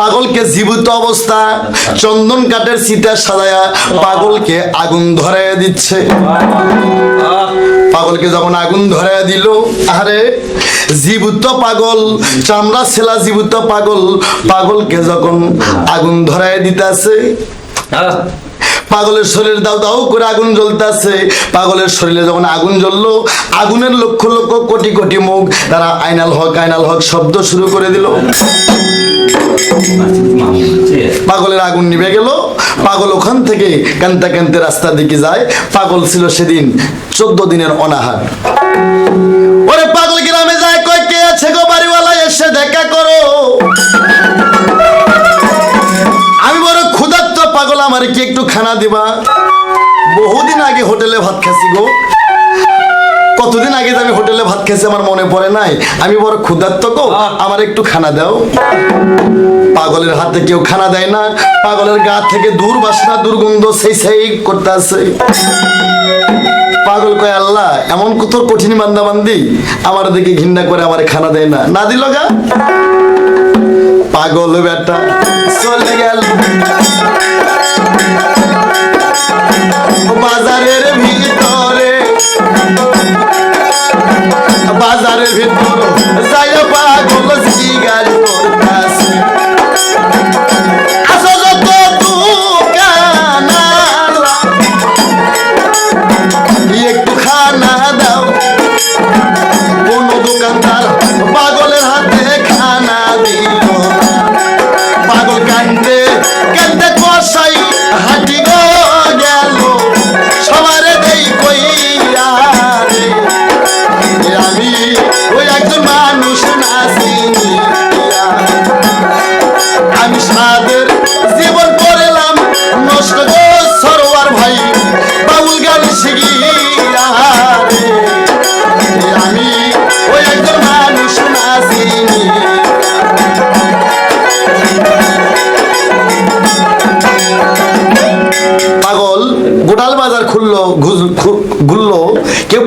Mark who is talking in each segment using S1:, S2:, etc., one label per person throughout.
S1: পাগলকে জীবিত অবস্থা, চন্দন কাঠের সিটা সাজায়া পাগলকে আগুন ধরাইয়া দিচ্ছে। পাগলকে যখন আগুন ধরাইয়া দিল আরে জীবিত পাগল, চামড়া ছেলা জীবিত পাগল, পাগলকে যখন আগুন ধরাইয়া দিতেছে, পাগলের শরীর দাও দাও করে আগুন জ্বলতেছে। পাগলের শরীরে যখন আগুন জ্বললো, আগুনের লক্ষ লক্ষ কোটি কোটি মুখ, তারা আইনাল হক আইনাল হক শব্দ শুরু করে দিল। পাগলের আগুন নিভে গেল। পাগল ওখান থেকে কানতে কানতে রাস্তার দিকে যায়। পাগল ছিল সেদিন চোদ্দ দিনের অনাহার। ওরে পাগল গ্রামে যায় কয় কে আছে গো বাড়িওয়ালা এসে দেখা করো। আমি বড় ক্ষুধার্ত পাগল আমার কি একটু খানা দিবা। বহুদিন আগে হোটেলে ভাত খাসি গো। কতদিন আগে যে আমি হোটেলে ভাত খেয়েছি আমার মনে পড়ে নাই। আমি বড় ক্ষুধার্ত গো আমার একটু খানা দাও। পাগলের হাতে কেউ খানা দেয় না, পাগলের গা থেকে দূর বাসনা, দুর্গন্ধ সেই সেই করতে আছে পাগল কয়, আল্লাহ, এমন কত কঠিন বান্দা বান্দি আমার দিকে ঘৃণা করে আমার খানা দেয় না। না দিল গা? পাগল বেটা, চলে গেল। বাজারের ভিতরে, বাজারের ভিতর যাই পাগল করতাছে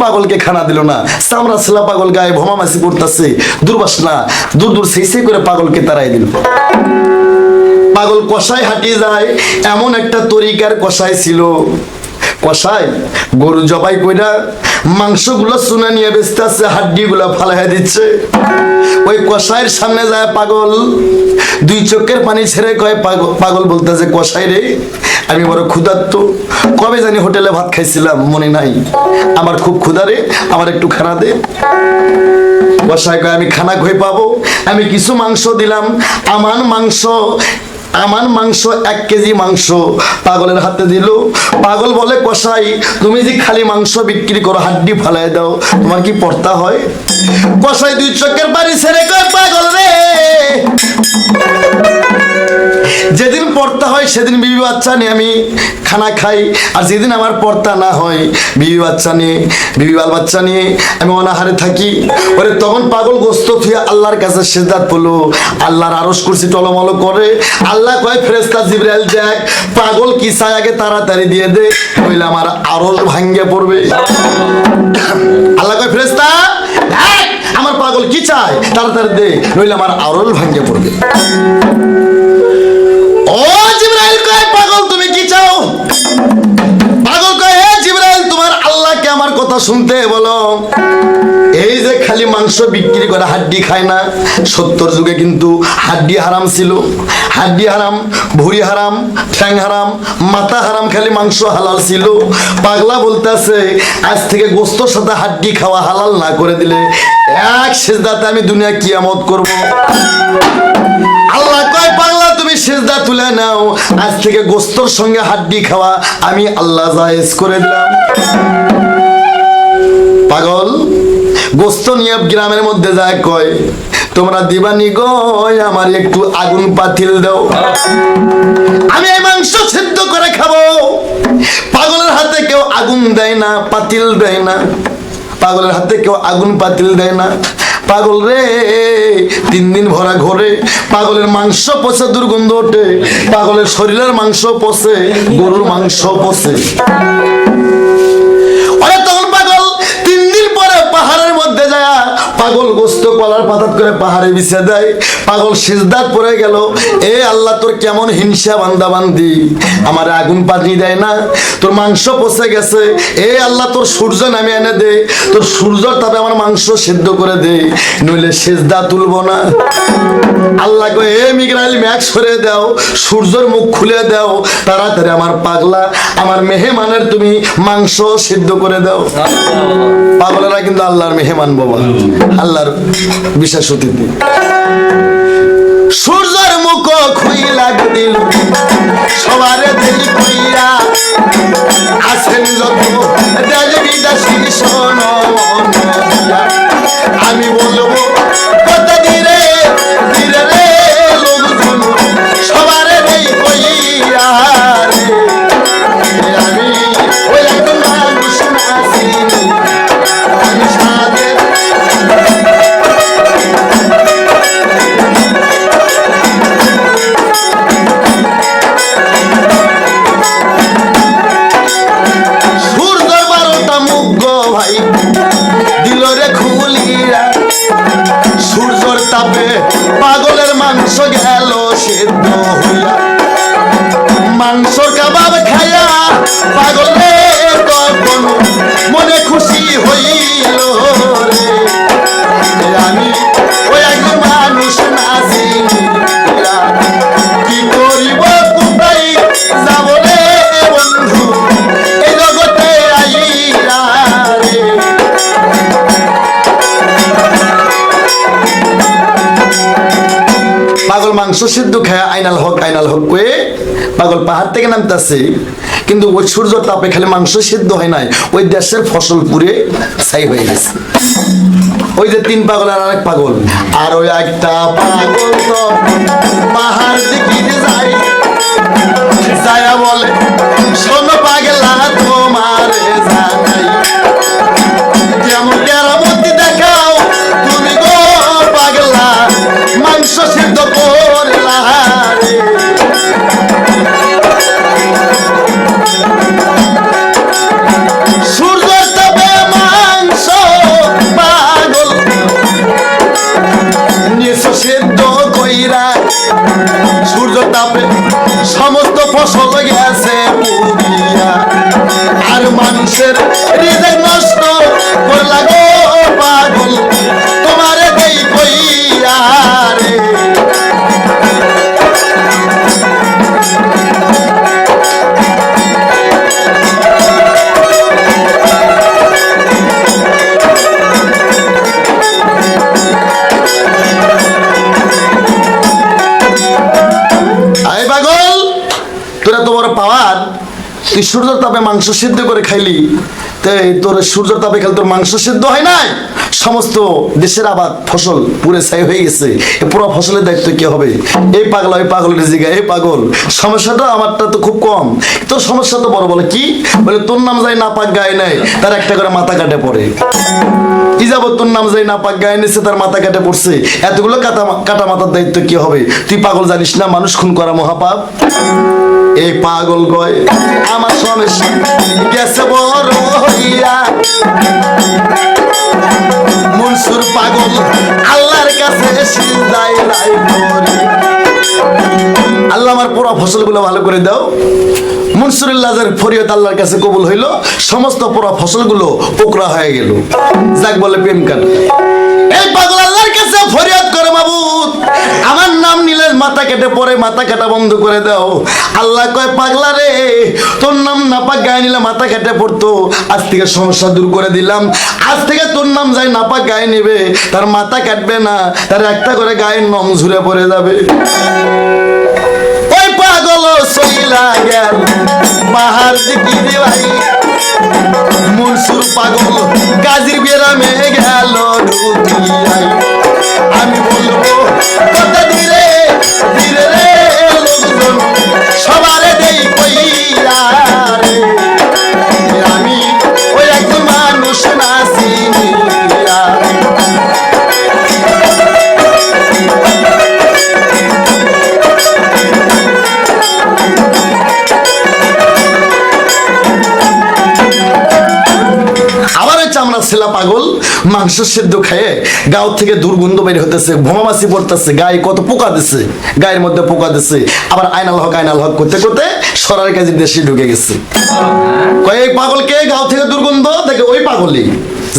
S1: পাগলকে খানা দিল না। চামড়া ছেলা পাগল গায়ে ভমা মাসি পড়তেছে। দুর্বাসনা দূর দূর সেই সেই করে পাগলকে তারাই দিল। পাগল কষায় হাঁটিয়ে যায়, এমন একটা তরিকার কষাই ছিল। কষাই গরু জবাই কইরা মাংসগুলো চুনা নিয়ে বেচতে আছে, হাড্ডিগুলো ফালাই দিচ্ছে। ওই কষাইয়ের সামনে যায় পাগল। দুই চোখের পানি ছেড়ে কয়, পাগল বলতেছে কষাই রে, আমি বড় ক্ষুধার্ত। কবে জানি হোটেলে ভাত খাইছিলাম, মনে নাই। আমার খুব ক্ষুধা রে, আমার একটু খানা দে। কষাই কয়, আমি খানা খই পাবো, আমি কিছু মাংস দিলাম। আমার মাংস আমার মাংস, এক কেজি মাংস। পাগলের হাতে দিল। পাগল বলে কষাই তুমি যে খালি মাংস বিক্রি করো, হাড্ডি ফালাই দাও। তোমার কি পড়তা হয়? কষাই দুই চোখের বাড়ি ছেড়ে কয় পাগল রে! যেদিন পর্তা হয়, সেদিন বিবি বাচ্চা নিয়ে আমি খানা খাই। আর যেদিন আমার পর্তা না হয়, বিবি বাচ্চা নিয়ে, বিবি বাল বাচ্চা নিয়ে আমি অনাহারে থাকি। ওরে তখন পাগল গোস্ত থুয়ে আল্লাহর কাছে সেদাত পড়ল আল্লাহর আরস কুরসি টলমল করে আল্লাহ কয় ফেরেস্তা জিব্রাইল দেখ, পাগল কি আগে তাড়াতাড়ি দিয়ে দে, নইলে আমার আরস ভাঙ্গে পড়বে। আল্লাহ কয় ফেরেস্তা আমার পাগল কি চায়, তাড়াতাড়ি দে, নইলে আমার আরল ভাঙ্গে পড়বে। ও জিব্রাইল কয়, পাগল তুমি কি চাও? পাগল কয়, হে জিব্রাইল, তোমার আল্লাহকে আমার কথা শুনতে বলো। খালি মাংস বিক্রি করে হাড্ডি খায় না। সত্তর যুগে কিন্তু হাড্ডি হারাম ছিল। হাড্ডি হারাম, ভুড়ি হারাম, ঠ্যাং হারাম, মাথা হারাম, খালি মাংস হালাল ছিল। পাগলা বলতেছে, আজ থেকে গোস্ত সাথে হাড্ডি খাওয়া হালাল না করে দিলে এক সেজদাতে আমি দুনিয়া কিয়ামত করব। আল্লাহ কয়, পাগলা, তুমি সেজদা তুলে নাও। আজ থেকে গোস্তর সঙ্গে হাড্ডি খাওয়া আমি আল্লাহ জায়েজ করে দিলাম। পাগল? গোস্ত নিয়ে গ্রামের মধ্যে যায়, কয়, তোমরা দিবানি গো আমার একটু আগুন পাতিল দাও। আমি এই মাংস সিদ্ধ করে খাব। পাগলের হাতে কেউ আগুন দেয় না, পাতিল দেয় না। পাগলের হাতে কেউ আগুন পাতিল দেয় না। পাগল রে, তিন দিন ভরা ঘরে, পাগলের মাংস পচে দুর্গন্ধ ওঠে। পাগলের শরীরের মাংস পচে, গরুর মাংস পচে। গোস্ত কলার পাতাত করে পাহাড়ে বিছে দেয় পাগল সিজদাত পড়ে গেল এ আল্লাহ তোর কেমন হিংসা বান্দা বান্দি আমার আগুন পানি দেয় না? তোর মাংস পচে গেছে। এ আল্লাহ তোর সূর্য নামে এনে দে। তোর সূর্যর তাপে আমার মাংস সিদ্ধ করে দে নইলে সেজদা তুলবো না। আল্লাহ কো এ মিগরাইল ম্যাক সরে দাও সূর্যর মুখ খুলে দাও তাড়াতাড়ি আমার পাগলা আমার মেহমানের তুমি মাংস সিদ্ধ করে দাও। পাগলেরা কিন্তু আল্লাহর মেহমান বাবা। আল্লাহর বিশেষ অতিথি সূর্যের মুখ খুইলা দিল, সবারে দিল খুইয়া আসেন যত দেশ বিদেশি শোনো আমি বলব পাগলের মাংস গেল সেদ্ধ হইয়া। মাংস কাবাব খাইয়া পাগলের তখন মনে খুশি হইল মাংস সিদ্ধ খায় আইনাল হক আইনাল হক কয়ে পাগল পাহাড় থেকে নামতেছে। কিন্তু ওই সূর্য তাপে খালি মাংস সিদ্ধ হয় নাই, ওই দেশের ফসল পুড়ে ছাই হয়ে গেছে। ওই যে তিন পাগল আর আরেক পাগল। আর ওই একটা পাগল তো পাহাড় দিকে যায়, যায়া বলে, শোনো পাগলা পাগল? তোমারে দেই কইয়া রে। তো পাওয়ার, তুই তাপে মাংস সিদ্ধ করে খাইলি। তাই তোর সূর্য তাপে খেলে তোর মাংস সিদ্ধ হয় নাই? সমস্ত দেশের আবাদ ফসল পুরে ছাই হয়ে গেছে। পুরো ফসলের দায়িত্ব কি হবে? এই পাগল ওই পাগলের জিগা, এই পাগল। সমস্যাটা আমারটা তো খুব কম। তোর সমস্যা তো বড়, বলে কি? বলে, তোর নাম যাই না পাক গায়ে নাই, তার একটা করে মাথা কাটে পড়ে। কি যাব তোর নাম যাই না পাক গায়ে নিচ্ছে তার মাথা কাটে পড়ছে? এতগুলো কাটা কাটা মাথার দায়িত্ব কি হবে? তুই পাগল জানিস না, মানুষ খুন করা মহাপাপ? এই পাগল গয় আমার সমস্যা গেছে বড় হইয়া। আল্লাহ আমার পুরো ফসলগুলো ভালো করে দাও। মনসুরুল্লাহের ফরিয়ত আল্লাহর কাছে কবুল হইল, সমস্ত পুরা ফসলগুলো পোকরা হয়ে গেল। যাক বলে প্রেম কাট মাথা কেটে পরে মাথা কাটা বন্ধ করে দাও। আল্লাহ কয়, পাগলা রে, তোর নাম না পাক গায়ে নিলে মাথা কেটে পড়তো। আজ থেকে সমস্যা দূর করে দিলাম। আজ থেকে তোর নাম যাই না পাক গায়ে নিবে। তার মাথা কাটবে না, তার একটা করে গায়ের নম ঝুরে পড়ে যাবে। ওই পাগল সইলা গেল পাহাড় দিকে মনসুর পাগল, গাজীর বেরামে গেল আমি বলব কত ধীরে মাংস সেদ্ধ খেয়ে গাও থেকে দুর্গন্ধ বের হতেছে ভোমামাসি পড়তেছে, গায়ে কত পোকা দিছে, গায়ের মধ্যে পোকা দিছে। আবার আয়নাল হক আয়নাল হক করতে করতে সরার কাজে দেশে ঢুকে গেছে। কয় পাগলকে গাও থেকে দুর্গন্ধ? দেখে ওই পাগলই।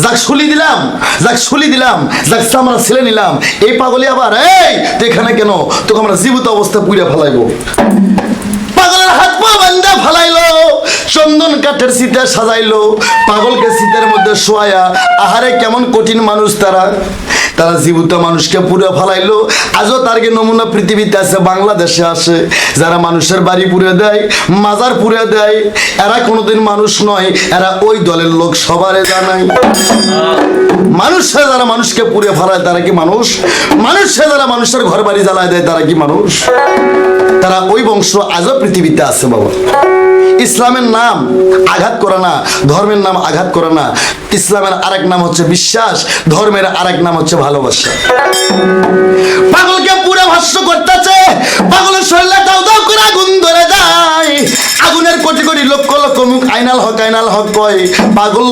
S1: যাক শুলি দিলাম, যাক শুলি দিলাম, যাক চামড়া ছেলে নিলাম। এই পাগলি আবার, এই এখানে কেন? তোকে আমরা জীবিত অবস্থা পুড়ে ফেলাইবো। পাগলের হাত পা বান্ধা ফালাইলো। চন্দন কাঠের শীতে সাজাইলো পাগলকে শীতের মধ্যে শোয়ায়া আহারে কেমন কঠিন মানুষ তারা। তারা জীবিত মানুষকে পুরে ফালাইলো। আজও তার নমুনা পৃথিবীতে আছে, বাংলাদেশে আসে যারা মানুষের বাড়ি পুড়ে দেয়, মাজার পুড়ে দেয়, এরা কোনোদিন মানুষ নয়, এরা ওই দলের লোক সবারে জানায়। মানুষে যারা মানুষকে পুড়ে ফেলায়, তারা কি মানুষ? মানুষে যারা মানুষের ঘর বাড়ি জ্বালায় দেয়, তারা কি মানুষ? তারা ওই বংশ আজও পৃথিবীতে আছে বাবা। ইসলামের নাম আঘাত করে না, ধর্মের নাম আঘাত করে না। ইসলামের আরেক নাম হচ্ছে বিশ্বাস, ধর্মের আরেক নাম হচ্ছে ভালোবাসা। পাগলকে পুরো ভাষ্য করতেছে, পাগলের শরীরে দাও দাও করে আগুন ধরে যায়। আগুনের কোটি কোটি লক্ষ লক্ষ মুখ আইনাল হক আইনাল হক কয়। পাগল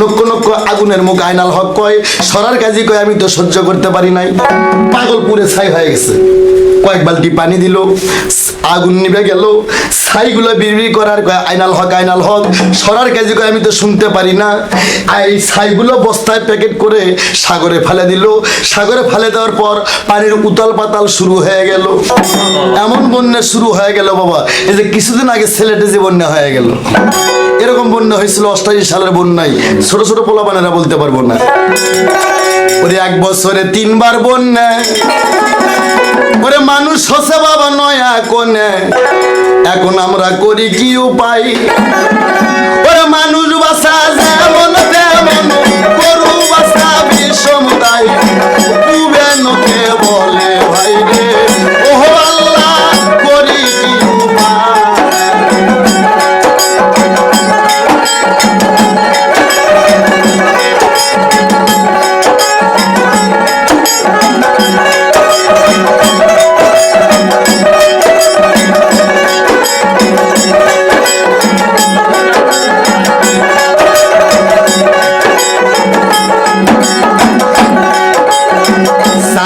S1: লক্ষ লক্ষ আগুনের মুখ আইনাল হক কয়। সরার কাজে কয়, আমি তো সহ্য করতে পারি নাই। পাগল পুরে ছাই হয়ে গেছে। কয়েক বালতি পানি দিল আগুন নিবে গেল। ছাইগুলো বিড়বিড় করার কয়, আইনাল হক আইনাল হক। সরার কাজে কয়, আমি তো শুনতে পারি না। আর এই ছাইগুলো বস্তায় প্যাকেট করে সাগরে ফেলে দিল। সাগরে ফেলে দেওয়ার পর পানির উতাল পাতাল শুরু হয়ে গেল। এমন বন্যা শুরু হয়ে গেল, বাবা। এই যে কিছুদিন আগে সিলেটে যে বন্যা হয়ে গেল। এরকম বন্যা হয়েছিল, অষ্টাশি সালের বন্যায়। ছোট ছোট পোলাপানেরা বলতে পারব না। ওরে এক বছরে তিনবার বন্যা। ওরে মানুষ হসে বাবা নয়া কোনে এখন আমরা করি কি উপায়? ওরে মানুষ বাসা যেমন তেমন, গরু বাসা বিষমতাই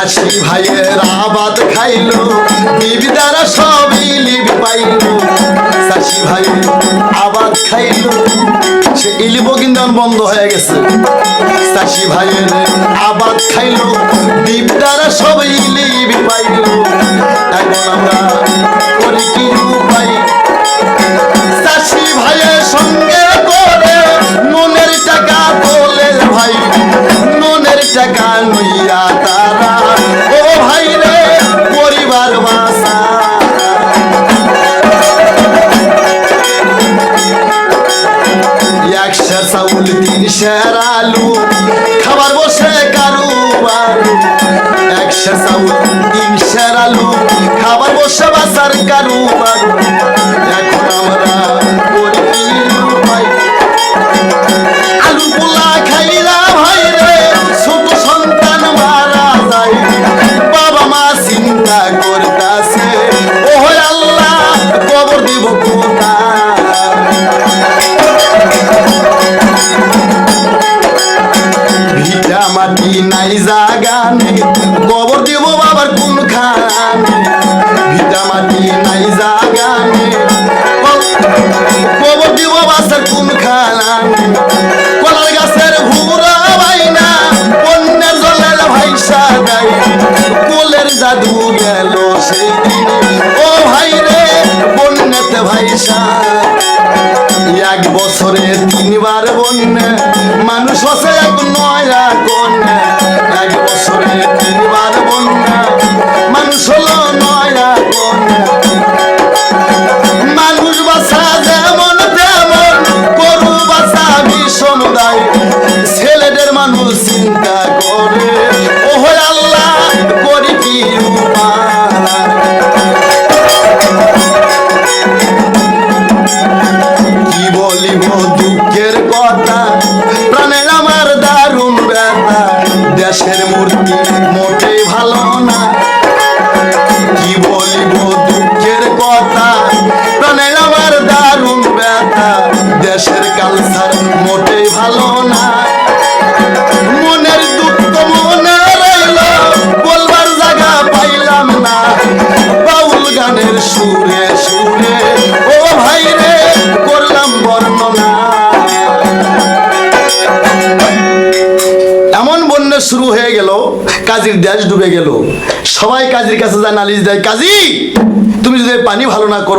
S1: চাষি ভাইয়ের আবাদ খাইলো বিবি দ্বারা সবই লিব পাইলো। চাষি ভাই আবাদ খাইলো, সে ইলিবো কিন্তু বন্ধ হয়ে গেছে। চাষি ভাইয়ের আবাদ খাইলো বিবি দ্বারা সবই লিব পাইলো। এখন আমরা করি কি উপায়? চাষি ভাইয়ের সঙ্গে করে নুনের টাকা তোলে ভাই নুনের টাকা নইয়া তারা চাউল তিনশের আলু, খাবার বসে কারুবার একশো চাউল তিনশের আলু, খাবার বসে বাসার কারুবার এখন আমরা verdade. কাজীর দেশ ডুবে গেল। সবাই কাজীর কাছে যায়, নালিশ দেয়, কাজী, তুমি যদি পানি ভালো না করো